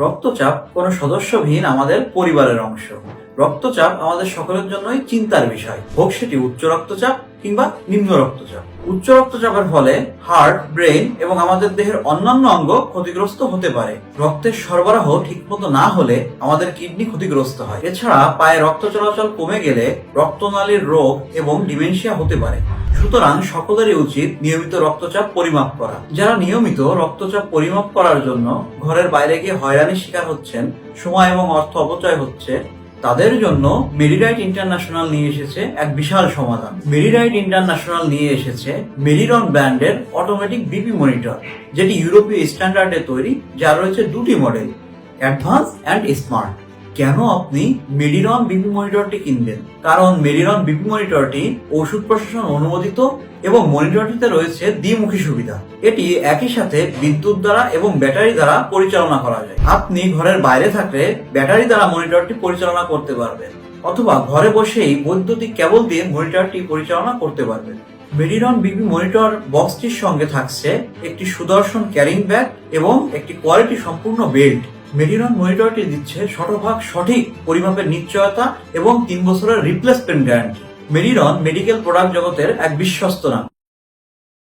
রক্তচাপ কোনো সদস্যবিহীন আমাদের পরিবারের অংশ। রক্তচাপ আমাদের সকলের জন্যই চিন্তার বিষয়। হোক সেটি উচ্চ রক্তচাপ কিংবা নিম্ন রক্তচাপ। উচ্চ রক্তচাপের ফলে হার্ট ব্রেন এবং আমাদের দেহের অন্যান্য অঙ্গ ক্ষতিগ্রস্ত হতে পারে। রক্তের সরবরাহ ঠিকমতো না হলে আমাদের কিডনি ক্ষতিগ্রস্ত হয়। এছাড়া পায়ে রক্ত চলাচল কমে গেলে রক্তনালীর রোগ এবং ডিমেনশিয়া হতে পারে। সুতরাং সকলেরই উচিত নিয়মিত রক্তচাপ পরিমাপ করা। যারা নিয়মিত রক্তচাপ পরিমাপ করার জন্য ঘরের বাইরে গিয়ে হয়রানির শিকার হচ্ছেন, সময় এবং অর্থ অপচয় হচ্ছে, তাদের জন্য মেরিরাইট ইন্টারন্যাশনাল নিয়ে এসেছে এক বিশাল সমাধান। মেরিরাইট ইন্টারন্যাশনাল নিয়ে এসেছে মেরিরন ব্র্যান্ডের অটোমেটিক বিপি মনিটর, যেটি ইউরোপীয় স্ট্যান্ডার্ডে তৈরি, যার রয়েছে দুটি মডেল, অ্যাডভান্স অ্যান্ড স্মার্ট। কেন আপনি মেডিরন বিপি মনিটরটি কিনবেন কারণ মেডিরন বিপি মনিটরটি ওষুধ প্রশাসন অনুমোদিত এবং মনিটরটিতে রয়েছে দ্বিমুখী সুবিধা। এটি একই সাথে বিদ্যুৎ দ্বারা এবং ব্যাটারি দ্বারা পরিচালনা করা যায়। আপনি ঘরের বাইরে থাকলে ব্যাটারি দ্বারা মনিটরটি পরিচালনা করতে পারবেন, অথবা ঘরে বসেই বৈদ্যুতিক কেবল দিয়ে মনিটরটি পরিচালনা করতে পারবেন। মেডিরন বিপি মনিটর বক্সটির সঙ্গে থাকছে একটি সুদর্শন ক্যারিং ব্যাগ এবং একটি কোয়ালিটি সম্পূর্ণ বেল্ট। মেডিরন মনিটরটি দিচ্ছে শতভাগ সঠিক পরিমাপের নিশ্চয়তা এবং তিন বছরের replacement guarantee Merinon medical product জগতের এক বিশ্বস্ত নাম।